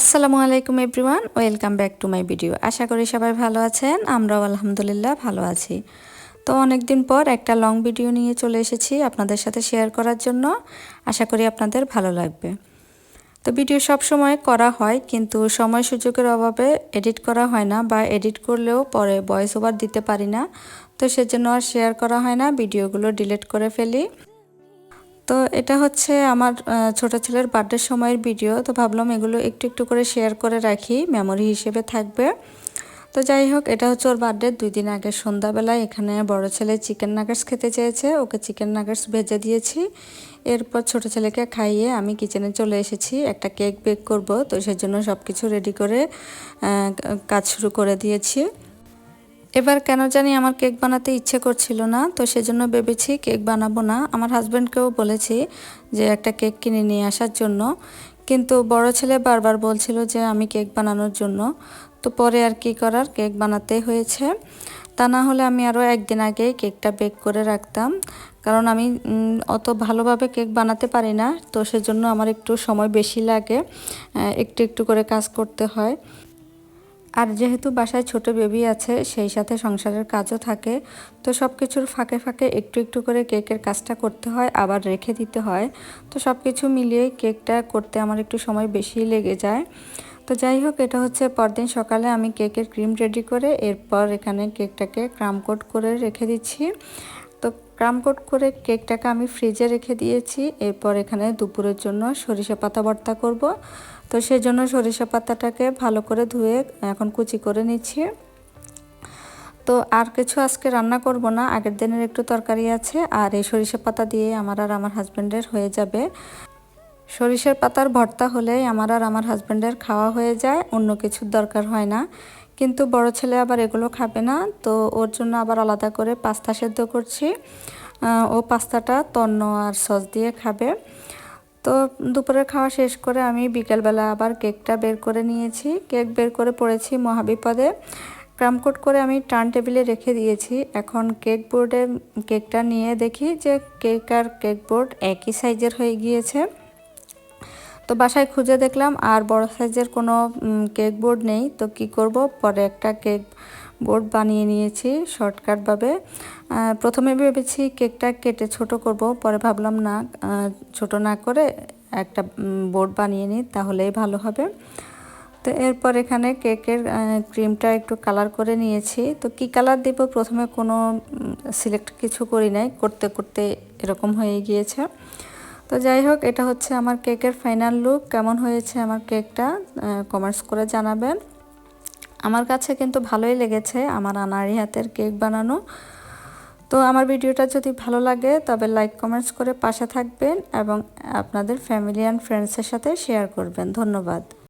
আসসালামু আলাইকুম everyone, welcome back to my video. আশা করি সবাই ভালো আছেন, আমরাও আলহামদুলিল্লাহ ভালো আছি। তো অনেক দিন পর একটা লং ভিডিও নিয়ে চলে এসেছি আপনাদের সাথে শেয়ার করার জন্য। আশা করি আপনাদের ভালো লাগবে। তো ভিডিও সব সময় করা হয়, কিন্তু সময় সুযোগের অভাবে এডিট করা হয় না বা এডিট করলেও পরে ভয়েস ওভার দিতে পারি না। তো সেজন্য আর শেয়ার করা হয় না, ভিডিওগুলো ডিলিট করে ফেলি। তো এটা হচ্ছে আমার ছোট ছেলের বার্থডের সময়ের ভিডিও তো ভাবলাম এগুলো একটু একটু করে শেয়ার করে রাখি মেমোরি হিসেবে থাকবে। তো যাই হোক, এটা হচ্ছে ওর বার্থডে দুই দিন আগে সন্ধ্যাবেলায় এখানে বড় ছেলে চিকেন নাগার্স খেতে চেয়েছে, ওকে চিকেন নাগার্স ভেজে দিয়েছি। এরপর ছোট ছেলেকে খাইয়ে আমি কিচেনে চলে এসেছি, একটা কেক বেক করব, তো সেজন্য সব কিছু রেডি করে কাজ শুরু করে দিয়েছি। এবার কেন জানি আমার কেক বানাতে ইচ্ছে করছিল না, তো সেজন্য ভেবেছি কেক বানাবো না। আমার হাজব্যান্ডকেও বলেছি যে একটা কেক কিনে নিয়ে আসার জন্য। কিন্তু বড় ছেলে বারবার বলছিল যে আমি কেক বানানোর জন্য। তো পরে আর কি করার? কেক বানাতে হয়েছে। তা না হলে আমি আরও একদিন আগে কেকটা বেক করে রাখতাম। কারণ আমি অত ভালোভাবে কেক বানাতে পারি না, তো সেজন্য আমার একটু সময় বেশি লাগে একটু একটু করে কাজ করতে হয়। আর যেহেতু বাসায় ছোট বেবি আছে, সেই সাথে সংসারের কাজও থাকে, তো সব কিছুর ফাঁকে ফাঁকে একটু একটু করে কেকের কাজটা করতে হয়, আবার রেখে দিতে হয়। তো সব কিছু মিলিয়ে কেকটা করতে আমার একটু সময় বেশি লেগে যায়। তো যাই হোক, এটা হচ্ছে পরদিন সকালে আমি কেকের ক্রিম রেডি করে, এরপর এখানে কেকটাকে ক্রাম কোট করে রেখে দিচ্ছি। তো ক্রাম কোট করে কেকটাকে আমি ফ্রিজে রেখে দিয়েছি। এরপর এখানে দুপুরের জন্য সরিষা পাতা ভর্তা করব। তো সেই জন্য সরিষা পাতাটাকে ভালো করে ধুয়ে এখন কুচি করে নিচ্ছি। তো আর কিছু আজকে রান্না করব না, আগের দিনের একটু তরকারি আছে, আর এই সরিষা পাতা দিয়ে আমার আর আমার হাজব্যান্ডের হয়ে যাবে। সরিষার পাতার ভর্তা হলে আমার আর আমার হাজব্যান্ডের খাওয়া হয়ে যায়, অন্য কিছুর দরকার হয় না। কিন্তু বড় ছেলে আবার এগুলো খাবে না। তো ওর জন্য আবার আলাদা করে পাস্তা সেদ্ধ করছি। ও পাস্তাটা তন্ন আর সস দিয়ে খাবে। তো দুপুরের খাওয়া শেষ করে আমি বিকেলবেলা আবার কেকটা বের করে নিয়েছি। কেক বের করে পড়েছি মহাবিপদে। ক্রামকোট করে আমি টার্ন টেবিলে রেখে দিয়েছি। এখন কেক বোর্ডে কেকটা নিয়ে দেখি যে কেক আর কেক বোর্ড একই সাইজের হয়ে গিয়েছে। তো বাসায় খুঁজে দেখলাম আর বড় সাইজের কোনো কেক বোর্ড নেই। তো কি করব? পরে একটা কেক বোর্ড বানিয়ে নিয়েছি শর্টকাটভাবে প্রথমে ভেবেছি কেকটা কেটে ছোট করব, পরে ভাবলাম না ছোট না করে একটা বোর্ড বানিয়ে নিই, তাহলেই ভালো হবে। তো এরপর এখানে কেকের ক্রিমটা একটু কালার করে নিয়েছি। তো কি কালার দিব? প্রথমে কোনো সিলেক্ট কিছু করি নাই, করতে করতে এরকম হয়ে গিয়েছে। তো যাই হোক, এটা হচ্ছে আমার কেকের ফাইনাল লুক। কেমন হয়েছে আমার কেকটা কমেন্টস করে জানাবেন। আমার কাছে কিন্তু ভালোই লেগেছে আমার আনারি হাতের কেক বানানো। তো আমার ভিডিওটা যদি ভালো লাগে, তবে লাইক, কমেন্টস করে পাশে থাকবেন এবং আপনাদের ফ্যামিলি অ্যান্ড ফ্রেন্ডসের সাথে শেয়ার করবেন। ধন্যবাদ।